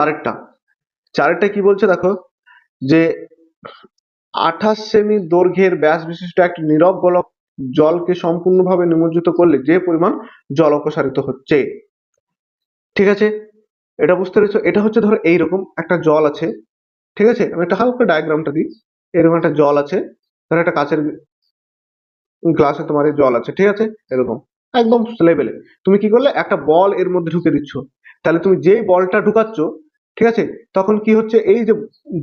আরেকটা। চারেরটা কি বলছে দেখো? যে আঠাশ সেমি দৈর্ঘ্যের ব্যাস বিশিষ্ট একটি নীরব গোলক জলকে সম্পূর্ণভাবে নিমজ্জিত করলে যে পরিমাণ জল অপসারিত হচ্ছে। ঠিক আছে? এটা বুঝতে পেরেছ? এটা হচ্ছে ধরো এইরকম একটা জল আছে। ঠিক আছে? আমি একটা হালকা ডায়াগ্রামটা দিই। এরকম একটা জল আছে। ধরো একটা কাচের গ্লাসে তোমার জল আছে। ঠিক আছে? এরকম। একদম লেভেলে তুমি কি করলে? একটা বল এর মধ্যে ঢুকে দিচ্ছ। তাহলে তুমি যেই বলটা ঢুকাচ্ছ ঠিক আছে? তখন কি হচ্ছে? এই যে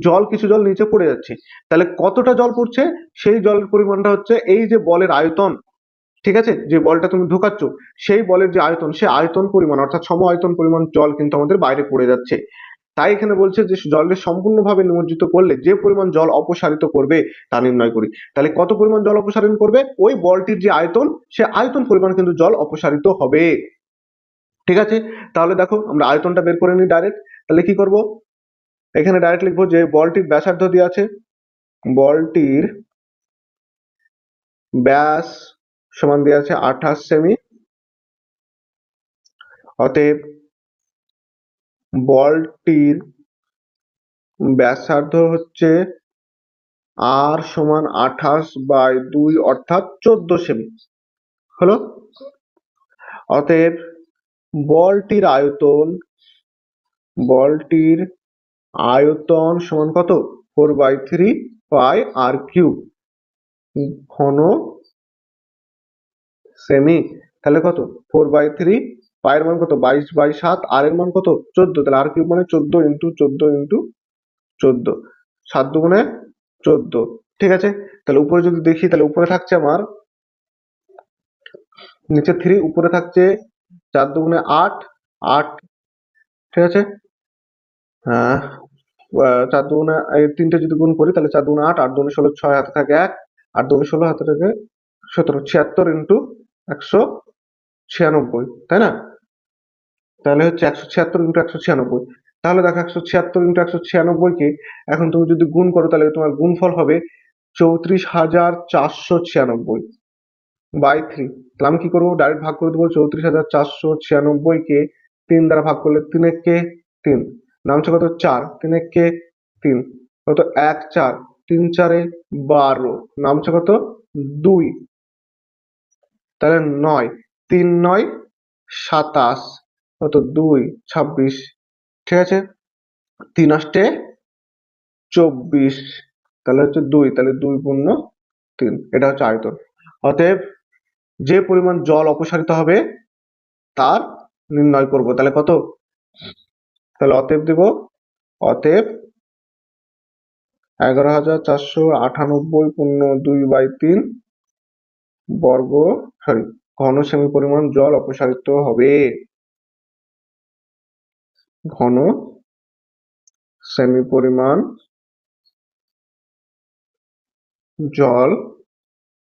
জল, কিছু জল নিচে পড়ে যাচ্ছে। তাহলে কতটা জল পড়ছে? সেই জলের পরিমাণটা হচ্ছে এই যে বলের আয়তন। ঠিক আছে? যে বলটা তুমি ঢোকাচ্ছ, সেই বলের যে আয়তন, সে আয়তন পরিমাণ, অর্থাৎ সম আয়তন পরিমাণ জল কিন্তু আমাদের বাইরে পড়ে যাচ্ছে। তাই এখানে বলছে যে জলকে সম্পূর্ণভাবে নিমজ্জিত করলে যে পরিমাণ জল অপসারিত করবে, তা নির্ণয় করি। তাহলে কত পরিমাণ জল অপসারণ করবে? ওই বলটির যে আয়তন, সে আয়তন পরিমাণ কিন্তু জল অপসারিত হবে। ঠিক আছে? তাহলে দেখো, আমরা আয়তনটা বের করে নিই ডাইরেক্ট তাহলে কি করব? এখানে ডাইরেক্ট লিখব যে বলটির ব্যাসার্ধ দেওয়া আছে, বলটির ব্যাস সমান দেওয়া আছে আঠাশ সেমি অতএব বলটির ব্যাসার্ধ হচ্ছে আর সমান আঠাশ বাই দুই অর্থাৎ চোদ্দ সেমি হলো? অতএব বলটির আয়তন বলটির আয়তন সমান কত? Four by three pi R cube ঘন সেমি তাহলে কত? ফোর বাই থ্রি পায়ের মান কত? বাইশ বাই সাত আর এর মান কত? চোদ্দ। তাহলে আর কিউব মানে চোদ্দ ইন্টু চোদ্দ ইন্টু চোদ্দ। সাত দুগুণে চোদ্দ। ঠিক আছে? তাহলে উপরে যদি দেখি, তাহলে উপরে থাকছে আমার নিচে থ্রি উপরে থাকছে চার দুগুণে আট আট। ঠিক আছে? চার দুগুণে তিনটে যদি গুণ করি, তাহলে চার দুগুণে আট আট দুগুণে ষোলো, ছয় হাতে থাকে এক, আট দুগুণে ষোলো হাতে থাকে সতেরো, ছিয়াত্তর ইন্টু একশো ছিয়ানব্বই, তাই না? তাহলে হচ্ছে একশো ছিয়াত্তর ইন্টু একশো ছিয়ানব্বই। তাহলে দেখো একশো ছিয়াত্তর ইন্টু একশো ছিয়ানব্বইকে এখন তুমি যদি গুণ করো, তাহলে তোমার গুণফল হবে চৌত্রিশ হাজার চারশো ছিয়ানব্বই বাই থ্রি তাহলে আমি কি করব? ডাইরেক্ট ভাগ করে দেবো চৌত্রিশ হাজার চারশো ছিয়ানব্বইকে তিন দ্বারা ভাগ করলে তিন কে তিন। নামছে কত? চার। তিন কে? তিন। কত? এক, চার। তিন, চারে বারো। নামছে কত? দুই। তাহলে নয়। তিন, নয়, সাতাশ। কত? দুই, ছাব্বিশ। ঠিক আছে? তিন আষ্টে চব্বিশ। তাহলে হচ্ছে দুই। তাহলে দুই পূর্ণ তিন। এটা হচ্ছে আয়তন। অতএব যে পরিমাণ জল অপসারিত হবে, তার নির্ণয় করব। তাহলে কত? তাহলে অতএব দেব, অতএব এগারো হাজার চারশো আটানব্বই পূর্ণ দুই বাই তিন বর্গ সরি ঘন সেমি পরিমাণ জল অপসারিত হবে। ঘন সেমি পরিমাণ জল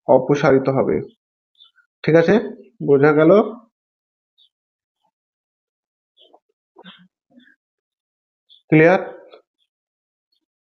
অপসারিত হবে। ঠিক আছে? বোঝা গেল? ক্লিয়ার